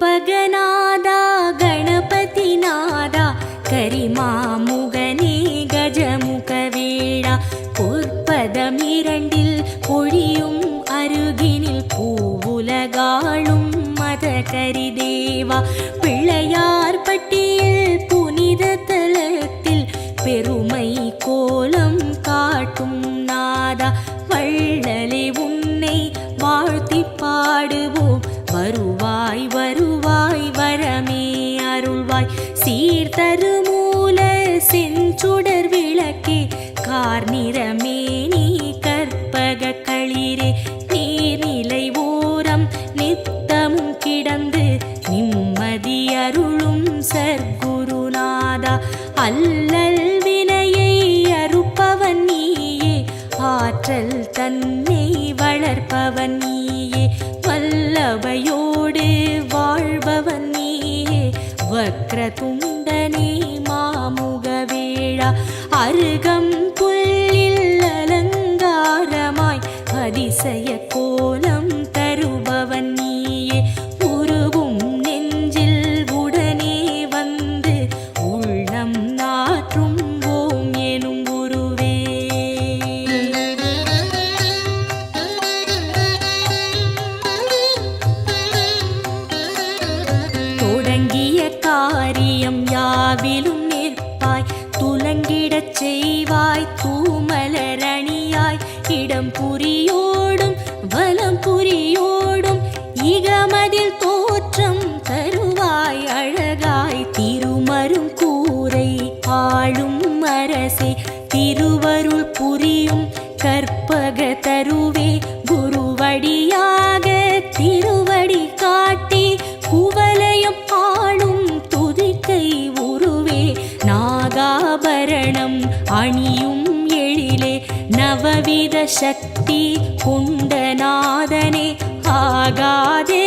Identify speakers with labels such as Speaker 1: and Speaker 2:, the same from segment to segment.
Speaker 1: पगनादा गणपतिनादा नादा சுடர் விளக்கே கார் நிறமே நீ கற்பக களிரே. நீர்நிலை ஓரம் நித்தமும் கிடந்து நிம்மதி அருளும் சர்க்குருநாதா. அல்லல் வினையை அறுப்பவன் நீயே ஆற்றல் தன்னை வளர்ப்பவன் நீயே. வல்லவையோடு வாழ்பவன் நீயே வக்ரதும் மார்க்கம் புல்லில் அலங்காரமாய் அதிசய கோலம் சக்தி குண்டநாதனே
Speaker 2: ஆகாதே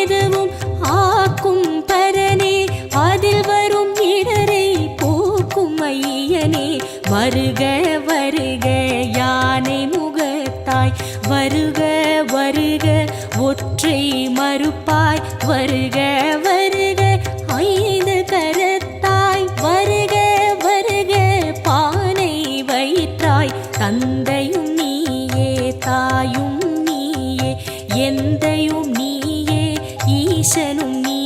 Speaker 2: நீ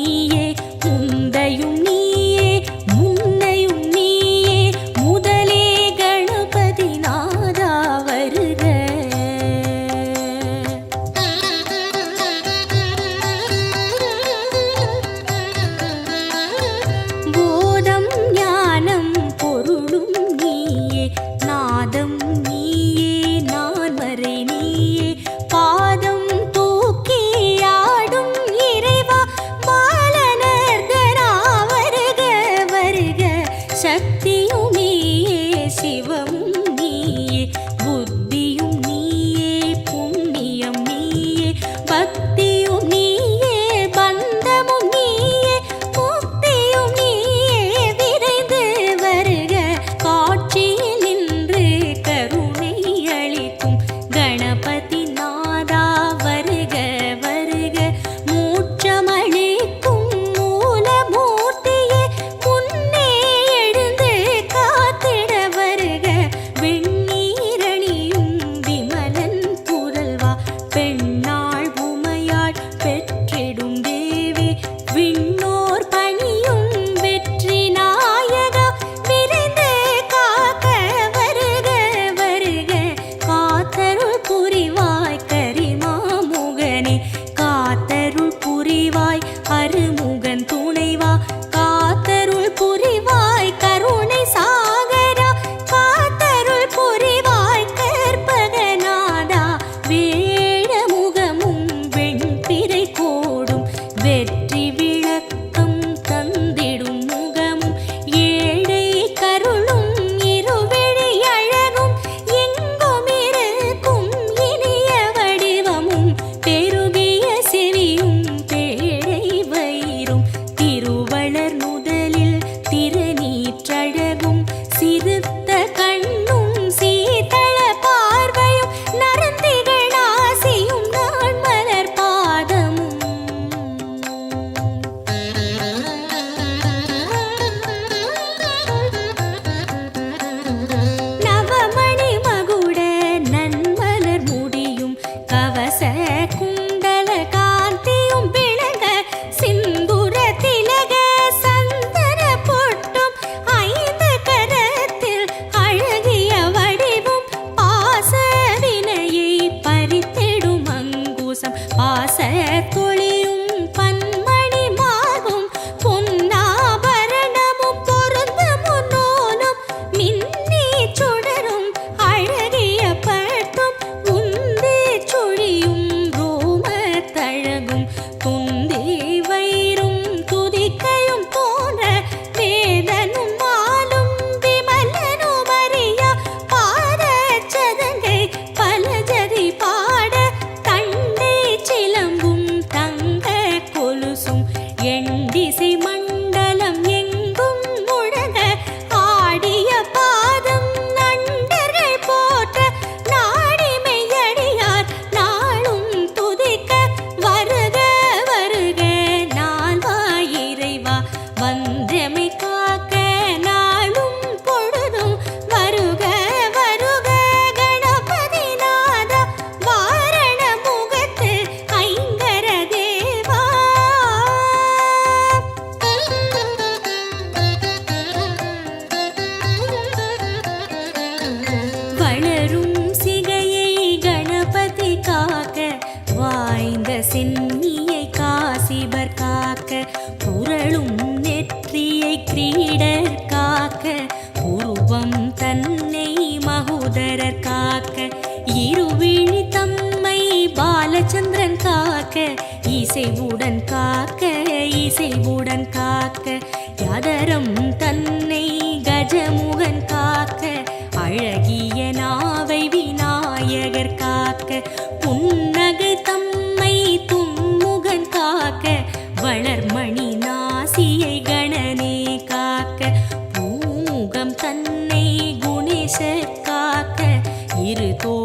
Speaker 2: 日
Speaker 1: 多。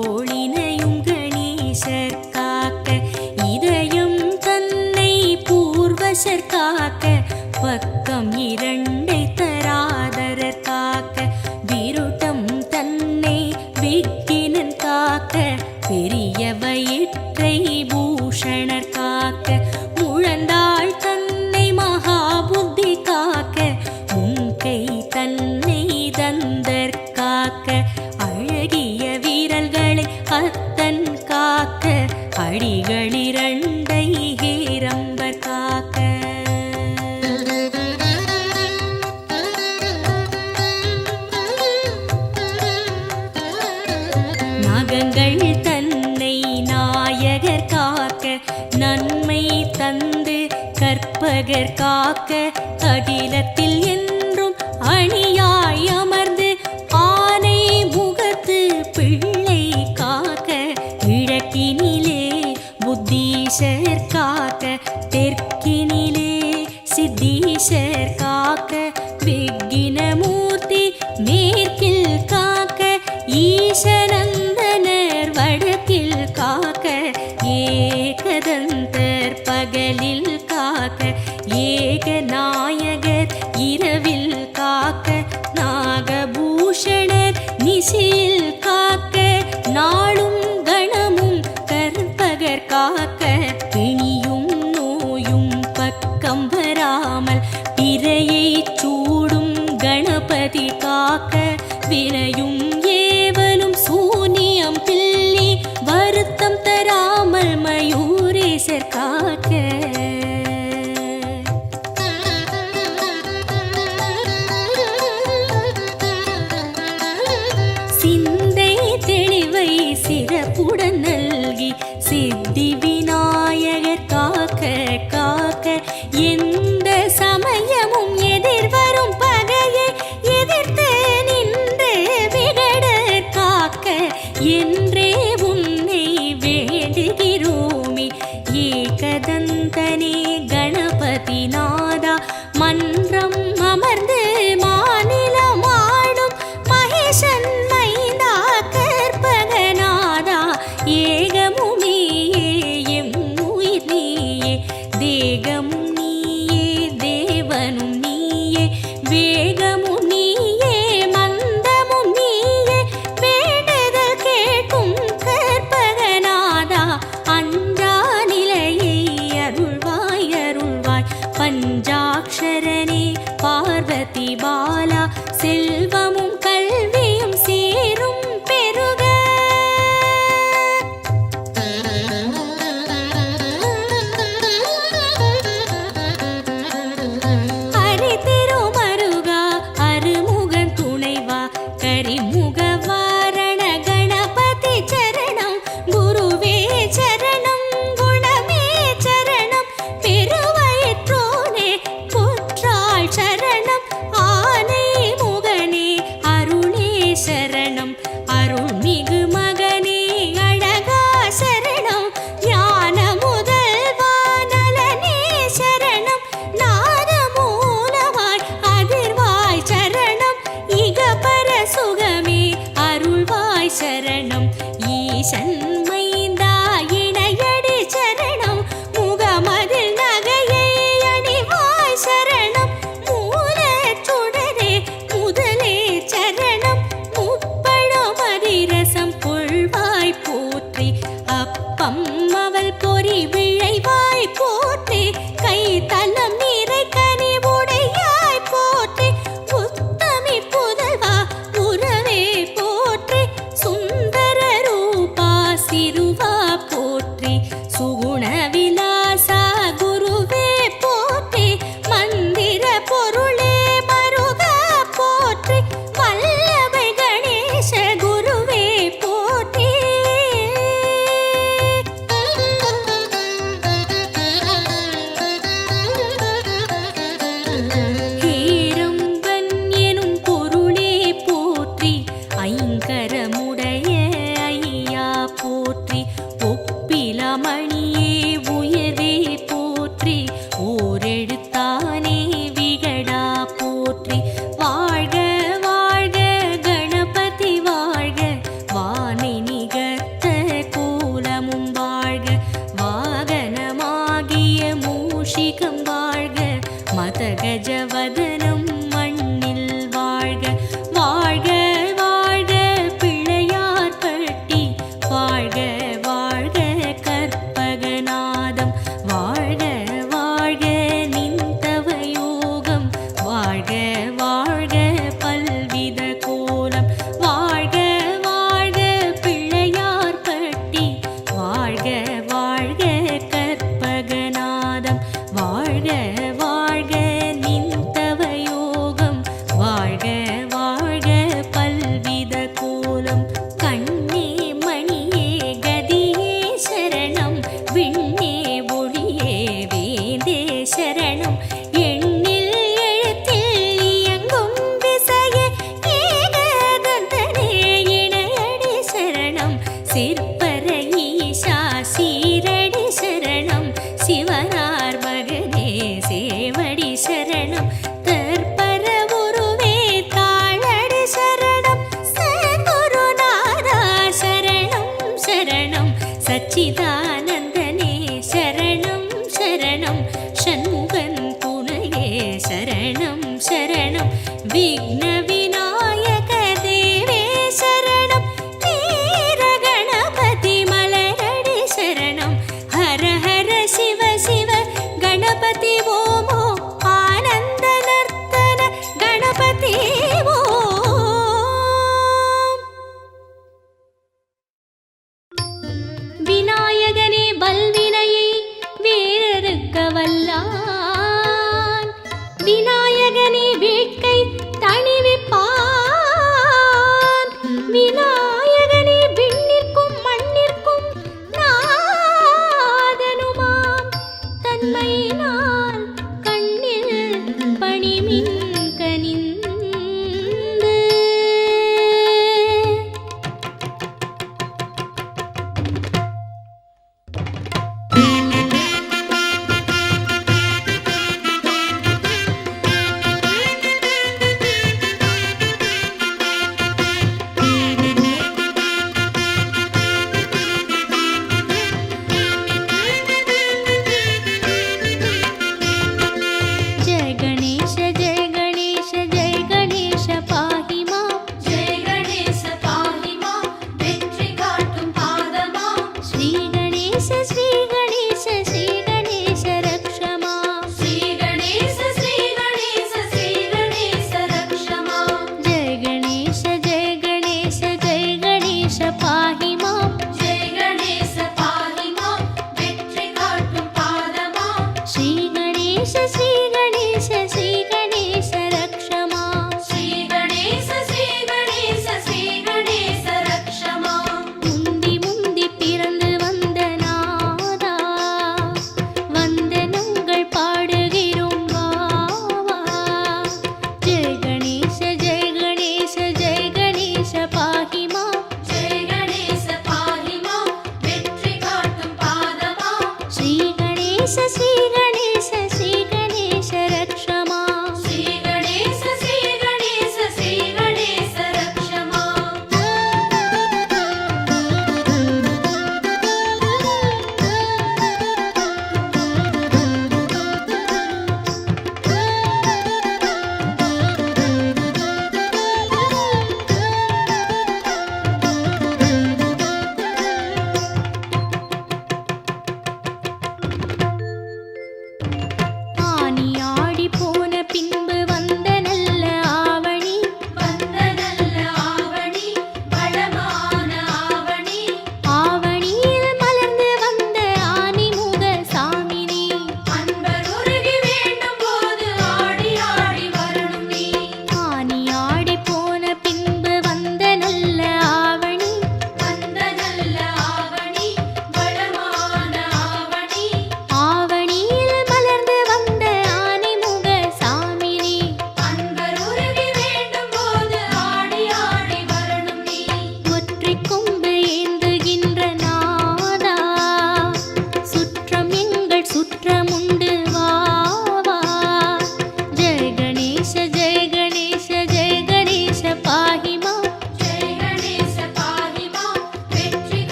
Speaker 1: சன்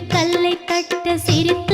Speaker 1: கல்லை தட்ட சிரித்து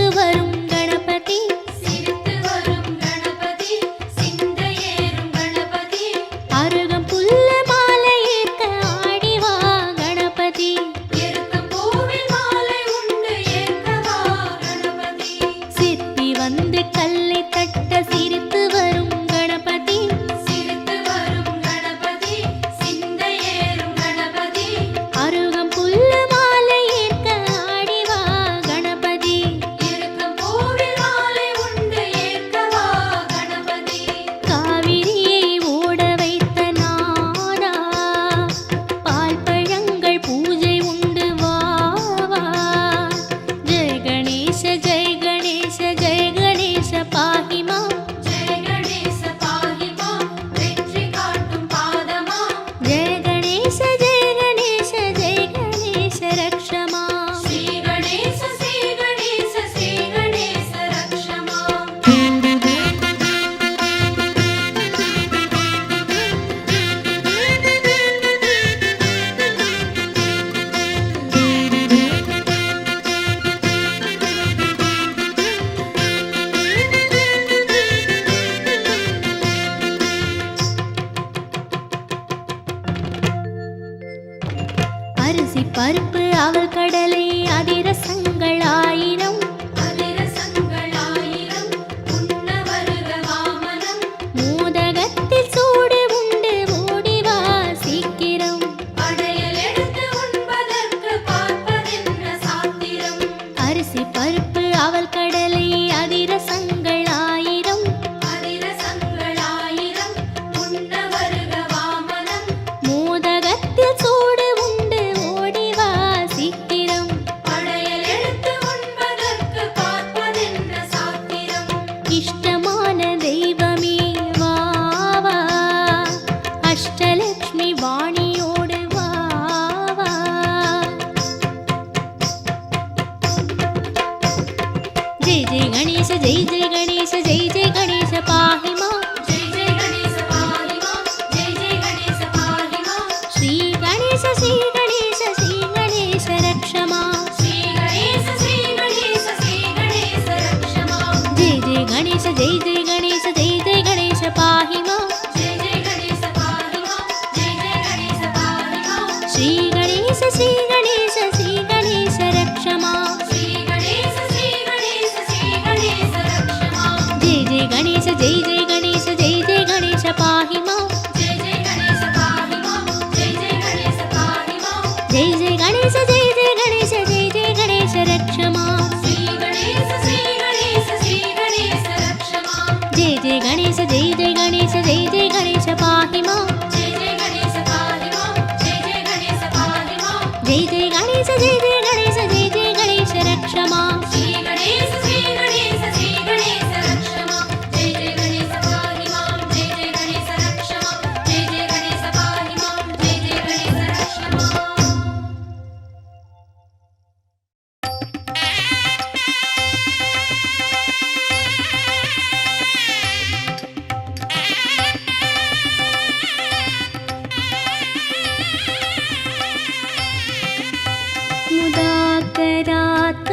Speaker 1: त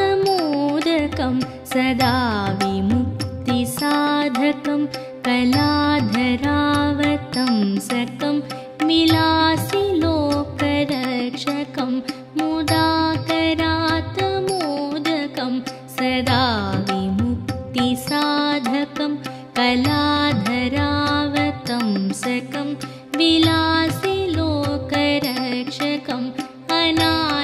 Speaker 1: सदा विमुक्तिसाधकं कलाधरावतं सकं मिलासि लोकरक्षकं रक्षकं मोदा सदा विमुक्तिसाधकं कलाधरावतं सकं विलासि लोकरक्षकम् अना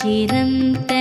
Speaker 1: chiranta